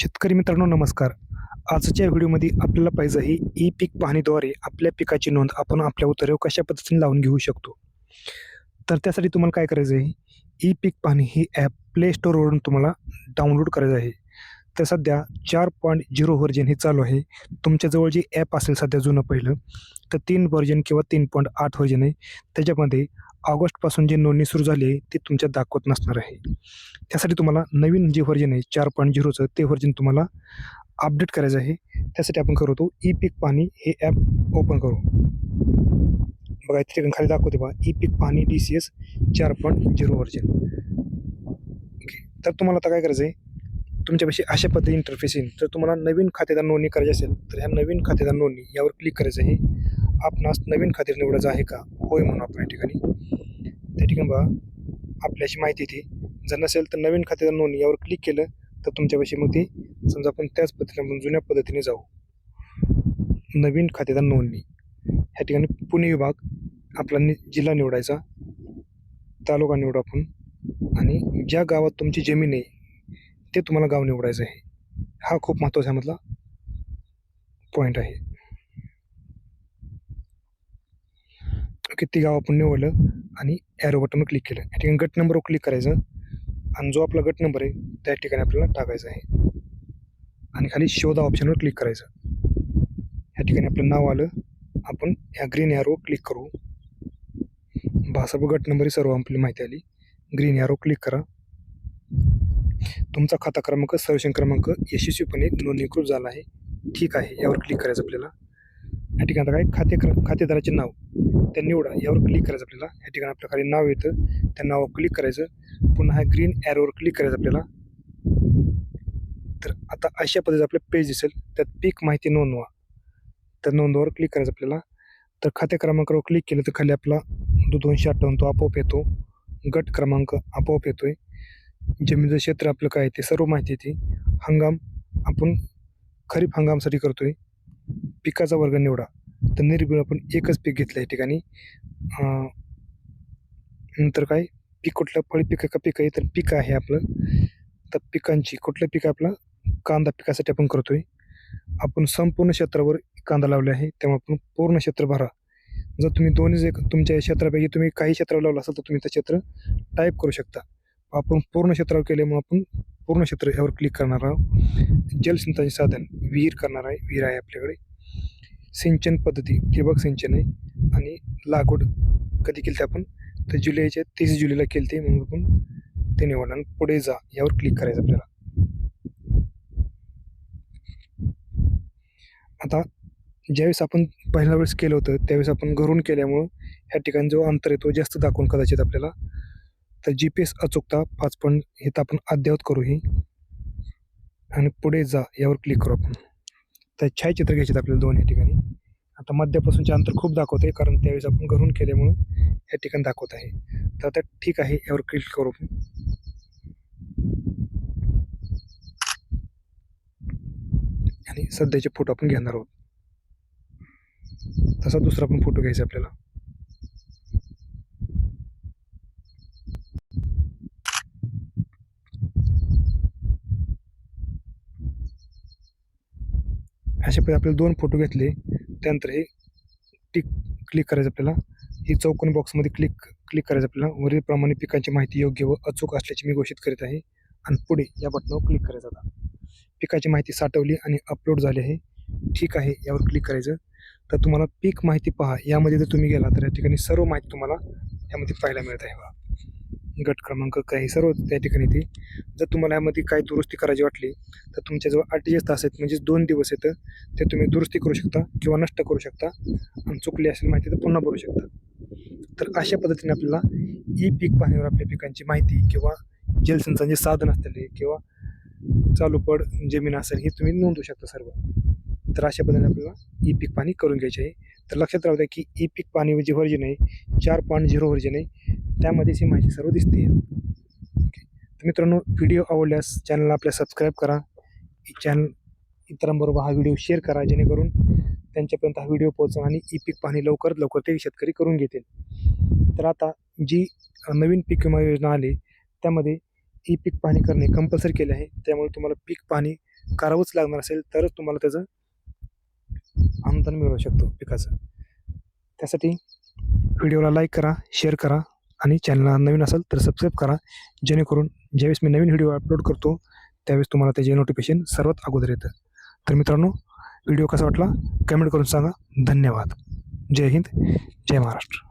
शेतकरी मित्रांनो नमस्कार. आजच्या व्हिडिओमध्ये आपल्याला पाहिजे ही ई पीक पाहणीद्वारे आपल्या पिकाची नोंद आपण आपल्या उतरव कशा पद्धतीने लावून घेऊ शकतो? तर त्यासाठी तुम्हाला काय करायचं आहे? ई पीक पाहणी ही ॲप प्ले स्टोरवरून तुम्हाला डाउनलोड करायचं आहे. तर सध्या चार पॉईंट झिरो व्हर्जन हे चालू आहे. तुमच्याजवळ जे ॲप असेल सध्या जुनं पहिलं तर तीन व्हर्जन किंवा तीन पॉईंट आठ व्हर्जन आहे. त्याच्यामध्ये ऑगस्टपासून जी नोंदणी सुरू झाली आहे ते तुमच्यात दाखवत नसणार आहे. त्यासाठी तुम्हाला नवीन जे व्हर्जन आहे चार पॉईंट झिरोचं ते व्हर्जन तुम्हाला अपडेट करायचं आहे. त्यासाठी आपण करतो ई पीक पाणी हे ॲप ओपन करू. बघा इथे खाली दाखवते बा ई पीक पाणी डी सी एस चार पॉईंट झिरो व्हर्जन. ओके तर तुम्हाला आता काय करायचं आहे तुमच्यापाशी अशा पद्धती इंटरफेस येईल. तर तुम्हाला नवीन खातेदार नोंदणी करायची असेल तर ह्या नवीन खातेदार नोंदणी यावर क्लिक करायचं आहे. आपणास नवीन खाते निवडायचं आहे का? होय म्हणून आपण या ठिकाणी त्या ठिकाणी बघा आपल्याशी माहिती ती जर नसेल तर नवीन खातेदार नोंदणी यावर क्लिक केलं तर तुमच्यापाशी मग ती समजा आपण त्याच पद्धतीने आपण जुन्या पद्धतीने जाऊ. नवीन खातेदार नोंदणी. ह्या ठिकाणी पुणे विभाग आपला नि जिल्हा निवडायचा तालुका निवडू आपण. आणि ज्या गावात तुमची जमीन आहे ते तुम्हाला गाव निवडायचं आहे. हा खूप महत्त्वाचा मधला पॉईंट आहे. किती गाव आपण निवडलं आणि ॲरो बटनवर क्लिक केलं. या ठिकाणी गट नंबरवर क्लिक करायचं. आणि जो आपला गट नंबर आहे त्या ठिकाणी आपल्याला टाकायचा आहे. आणि खाली शोधा ऑप्शनवर क्लिक करायचं. ह्या ठिकाणी आपलं नाव आलं. आपण ह्या ग्रीन ॲरो क्लिक करू. भासाप गट नंबर ही सर्व आपली माहिती आली. ग्रीन ॲरो क्लिक करा. तुमचा खाता क्रमांक सर्वेक्षण क्रमांक यशस्वीपणे नोंदणीकृत झाला आहे. ठीक आहे यावर क्लिक करायचं आपल्याला. या ठिकाणी आता काय? खाते क्र खातेदाराचे नाव. त्या निवडा यावर क्लिक करायचं आपल्याला. या ठिकाणी आपल्या खाली नाव येतं. त्या नावावर क्लिक करायचं. पुन्हा ह्या ग्रीन ॲरोवर क्लिक करायचं आपल्याला. तर आता अशा पद्धतीचं आपलं पेज दिसेल. त्यात पीक माहिती नोंदवा. त्या नोंदवर क्लिक करायचं आपल्याला. तर खाते क्रमांकावर क्लिक केलं तर खाली आपला दो दोनशे अठ्ठावन्न तो आपोआप येतो. गट क्रमांक आपोआप येतो आहे जमिनीचं क्षेत्र आपलं काय आहे ते सर्व माहिती येते हंगाम आपण खरीप हंगामसाठी करतो आहे पिकाचा वर्ग निवडा. तर निर्बिळ आपण एकच पीक घेतलं या ठिकाणी. नंतर काय? पीक कुठलं? फळ पिकं का? पिकं आहे तर पीक आहे आपलं. तर पिकांची कुठलं पीक आपलं? कांदा पिकासाठी आपण करतोय. आपण संपूर्ण क्षेत्रावर कांदा लावले आहे. त्यामुळे आपण पूर्ण क्षेत्र भरा. जर तुम्ही दोन्ही एक तुमच्या क्षेत्रापैकी तुम्ही काही क्षेत्रावर लावलं असेल तर तुम्ही ते क्षेत्र टाईप करू शकता. आपण पूर्ण क्षेत्रावर केल्यामुळे आपण पूर्ण क्षेत्र यावर क्लिक करणार आहोत. जलसिंचनाचे साधन विहीर करणार आहे. विहीर आहे आपल्याकडे. सिंचन पद्धती ठिबक सिंचन आहे आणि लागवड कधी केली ते आपण? तर जुलैच्या तीस जुलैला केली ते म्हणून आपण ते निवडणार आणि पुढे जा यावर क्लिक करायचं आपल्याला. आता ज्यावेळेस आपण पहिल्या वेळेस केलं होतं त्यावेळेस आपण घरून केल्यामुळं ह्या ठिकाणी जो अंतर आहे तो जास्त दाखवून कदाचित आपल्याला. तर जी पी एस अचूकता पाच पॉईंट हे तर आपण अद्ययावत करू ही आणि पुढे जा यावर क्लिक करू आपण. तर छायाचित्र घ्यायचे आहेत आपल्याला दोन या ठिकाणी. आता मध्यापासूनचे अंतर खूप दाखवत आहे कारण त्यावेळेस आपण घरून केल्यामुळं या ठिकाणी दाखवत आहे. तर आता ठीक आहे यावर क्लिक करू आणि सध्याचे फोटो आपण घेणार आहोत. तसा दुसरा पण फोटो घ्यायचा आपल्याला. अशा पद्धती आपल्याला दोन फोटो घेतले. त्यानंतर हे टिक क्लिक करायचं आपल्याला. ही चौकोन बॉक्समध्ये क्लिक क्लिक करायचं आपल्याला. वरीलप्रमाणे पिकांची माहिती योग्य व अचूक असल्याची मी घोषित करीत आहे. आणि पुढे या बटनावर क्लिक करायचं आता. पिकाची माहिती साठवली आणि अपलोड झाली आहे. ठीक आहे यावर क्लिक करायचं. तर तुम्हाला पीक माहिती पहा. यामध्ये जर तुम्ही गेला तर या ठिकाणी सर्व माहिती तुम्हाला यामध्ये पाहायला मिळत आहे. बघा. गट क्रमांक काही सर्व त्या ठिकाणी ते जर तुम्हाला यामध्ये काही दुरुस्ती करायची वाटली तर तुमच्याजवळ अठ्ठेचाळीस तास आहेत म्हणजे दोन दिवस येतं ते तुम्ही दुरुस्ती करू शकता किंवा नष्ट करू शकता आणि चुकली असेल माहिती तर पुन्हा भरू शकता. तर अशा पद्धतीने आपल्याला ई पीक पाहण्यावर आपल्या पिकांची माहिती किंवा जलसिंचनाचे साधन असलेले किंवा चालू पड जमीन असेल हे तुम्ही नोंदवू शकता सर्व. तर अशा पद्धतीने आपल्याला ई पीक पाणी करून घ्यायचे आहे. तर लक्षात राहू द्या की ई पीक पाणी जे व्हर्जन आहे चार पॉईंट झिरो व्हर्जन आहे. त्यामध्ये ही माहिती सर्व दिसते ओके तर मित्रांनो व्हिडिओ आवडल्यास चॅनलला आपल्या सबस्क्राईब करा. चॅनल इतरांबरोबर हा व्हिडिओ शेअर करा जेणेकरून त्यांच्यापर्यंत हा व्हिडिओ पोहोचवा आणि ई पीक पाहणी लवकरात लवकर ते शेतकरी करून घेतील. तर आता जी नवीन पीक विमा योजना आली त्यामध्ये ई पीक पाहणी करणे कंपल्सरी केले आहे. त्यामुळे तुम्हाला पीक पाहणी करावंच लागणार असेल तरच तुम्हाला त्याचं अनुदान मिळू शकतो पिकाचं. त्यासाठी व्हिडिओला लाईक करा शेअर करा. आणि चॅनलला नवीन असेल तर सबस्क्राईब करा. जेणेकरून ज्यावेळेस मी नवीन व्हिडिओ अपलोड करतो त्यावेळेस तुम्हाला त्याचे नोटिफिकेशन सर्वात अगोदर येतं. तर मित्रांनो व्हिडिओ कसा वाटला? कमेंट करून सांगा. धन्यवाद. जय हिंद. जय महाराष्ट्र.